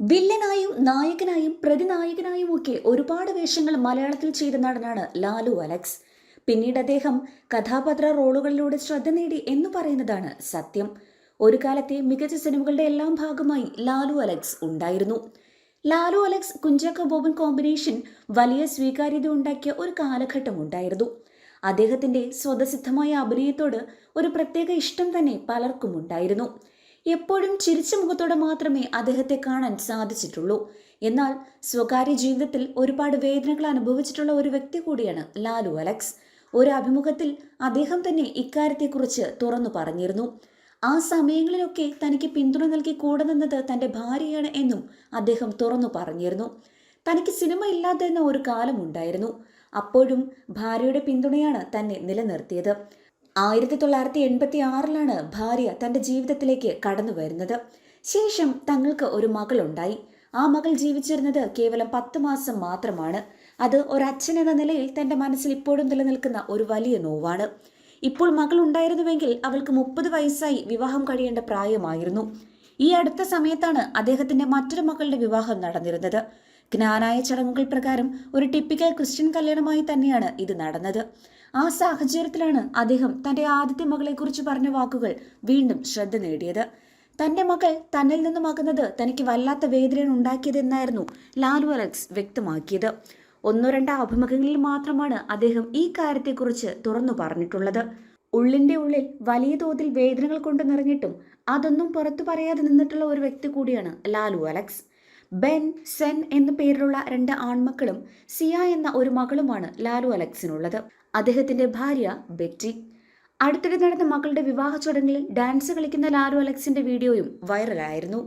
വില്ലനായും നായകനായും പ്രതിനായകനായും ഒക്കെ ഒരുപാട് വേഷങ്ങൾ മലയാളത്തിൽ ചെയ്ത നടനാണ് ലാലു അലക്സ്. പിന്നീട് അദ്ദേഹം കഥാപാത്ര റോളുകളിലൂടെ ശ്രദ്ധ നേടി എന്ന് പറയുന്നതാണ് സത്യം. ഒരു കാലത്തെ മികച്ച സിനിമകളുടെ എല്ലാം ഭാഗമായി ലാലു അലക്സ് ഉണ്ടായിരുന്നു. ലാലു അലക്സ് കുഞ്ചാക്കോ ബോബൻ കോമ്പിനേഷൻ വലിയ സ്വീകാര്യത ഉണ്ടാക്കിയ ഒരു കാലഘട്ടം ഉണ്ടായിരുന്നു. അദ്ദേഹത്തിന്റെ സ്വതസിദ്ധമായ അഭിനയത്തോട് ഒരു പ്രത്യേക ഇഷ്ടം തന്നെ പലർക്കും ഉണ്ടായിരുന്നു. എപ്പോഴും ചിരിച്ച മുഖത്തോടെ മാത്രമേ അദ്ദേഹത്തെ കാണാൻ സാധിച്ചിട്ടുള്ളൂ. എന്നാൽ സ്വകാര്യ ജീവിതത്തിൽ ഒരുപാട് വേദനകൾ അനുഭവിച്ചിട്ടുള്ള ഒരു വ്യക്തി കൂടിയാണ് ലാലു അലക്സ്. ഒരു അഭിമുഖത്തിൽ അദ്ദേഹം തന്നെ ഇക്കാര്യത്തെക്കുറിച്ച് തുറന്നു പറഞ്ഞിരുന്നു. ആ സമയങ്ങളിലൊക്കെ തനിക്ക് പിന്തുണ നൽകി കൂടെ നിന്നത് തന്റെ ഭാര്യയാണ് എന്നും അദ്ദേഹം തുറന്നു പറഞ്ഞിരുന്നു. തനിക്ക് സിനിമ ഇല്ലാതെന്ന ഒരു കാലമുണ്ടായിരുന്നു. അപ്പോഴും ഭാര്യയുടെ പിന്തുണയാണ് തന്നെ നിലനിർത്തിയത്. ആയിരത്തി തൊള്ളായിരത്തി എൺപത്തി ആറിലാണ് ഭാര്യ തന്റെ ജീവിതത്തിലേക്ക് കടന്നു വരുന്നത്. ശേഷം തങ്ങൾക്ക് ഒരു മകളുണ്ടായി. ആ മകൾ ജീവിച്ചിരുന്നത് കേവലം പത്ത് മാസം മാത്രമാണ്. അത് ഒരച്ഛൻ എന്ന നിലയിൽ തന്റെ മനസ്സിൽ ഇപ്പോഴും നിലനിൽക്കുന്ന ഒരു വലിയ നോവാണ്. ഇപ്പോൾ മകൾ ഉണ്ടായിരുന്നുവെങ്കിൽ അവൾക്ക് മുപ്പത് വയസ്സായി വിവാഹം കഴിയേണ്ട പ്രായമായിരുന്നു. ഈ അടുത്ത സമയത്താണ് അദ്ദേഹത്തിന്റെ മറ്റൊരു മകളുടെ വിവാഹം നടന്നിരുന്നത്. ജ്ഞാനായ ചടങ്ങുകൾ പ്രകാരം ഒരു ടിപ്പിക്കൽ ക്രിസ്ത്യൻ കല്യാണമായി തന്നെയാണ് ഇത് നടന്നത്. ആ സാഹചര്യത്തിലാണ് അദ്ദേഹം തന്റെ ആദ്യത്തെ മകളെക്കുറിച്ച് പറഞ്ഞ വാക്കുകൾ വീണ്ടും ശ്രദ്ധ നേടിയത്. തന്റെ മകൾ തന്നിൽ നിന്നും അകന്നത് തനിക്ക് വല്ലാത്ത വേദന ഉണ്ടാക്കിയതെന്നായിരുന്നു ലാലു അലക്സ് വ്യക്തമാക്കിയത്. ഒന്നോ രണ്ടോ അഭിമുഖങ്ങളിൽ മാത്രമാണ് അദ്ദേഹം ഈ കാര്യത്തെക്കുറിച്ച് തുറന്നു പറഞ്ഞിട്ടുള്ളത്. ഉള്ളിന്റെ ഉള്ളിൽ വലിയ തോതിൽ വേദനകൾ കൊണ്ട് നിറഞ്ഞിട്ടും അതൊന്നും പുറത്തു പറയാതെ നിന്നിട്ടുള്ള ഒരു വ്യക്തി കൂടിയാണ് ലാലു അലക്സ്. ബെൻ സെൻ എന്ന പേരിലുള്ള രണ്ട് ആൺമക്കളും സിയ എന്ന ഒരു മകളുമാണ് ലാലു അലക്സിനുള്ളത്. അദ്ദേഹത്തിന്റെ ഭാര്യ ബെറ്റി. അടുത്തിടെ നടന്ന മകളുടെ വിവാഹ ചടങ്ങിൽ ഡാൻസ് കളിക്കുന്ന ലാലു അലക്സിന്റെ വീഡിയോയും വൈറലായിരുന്നു.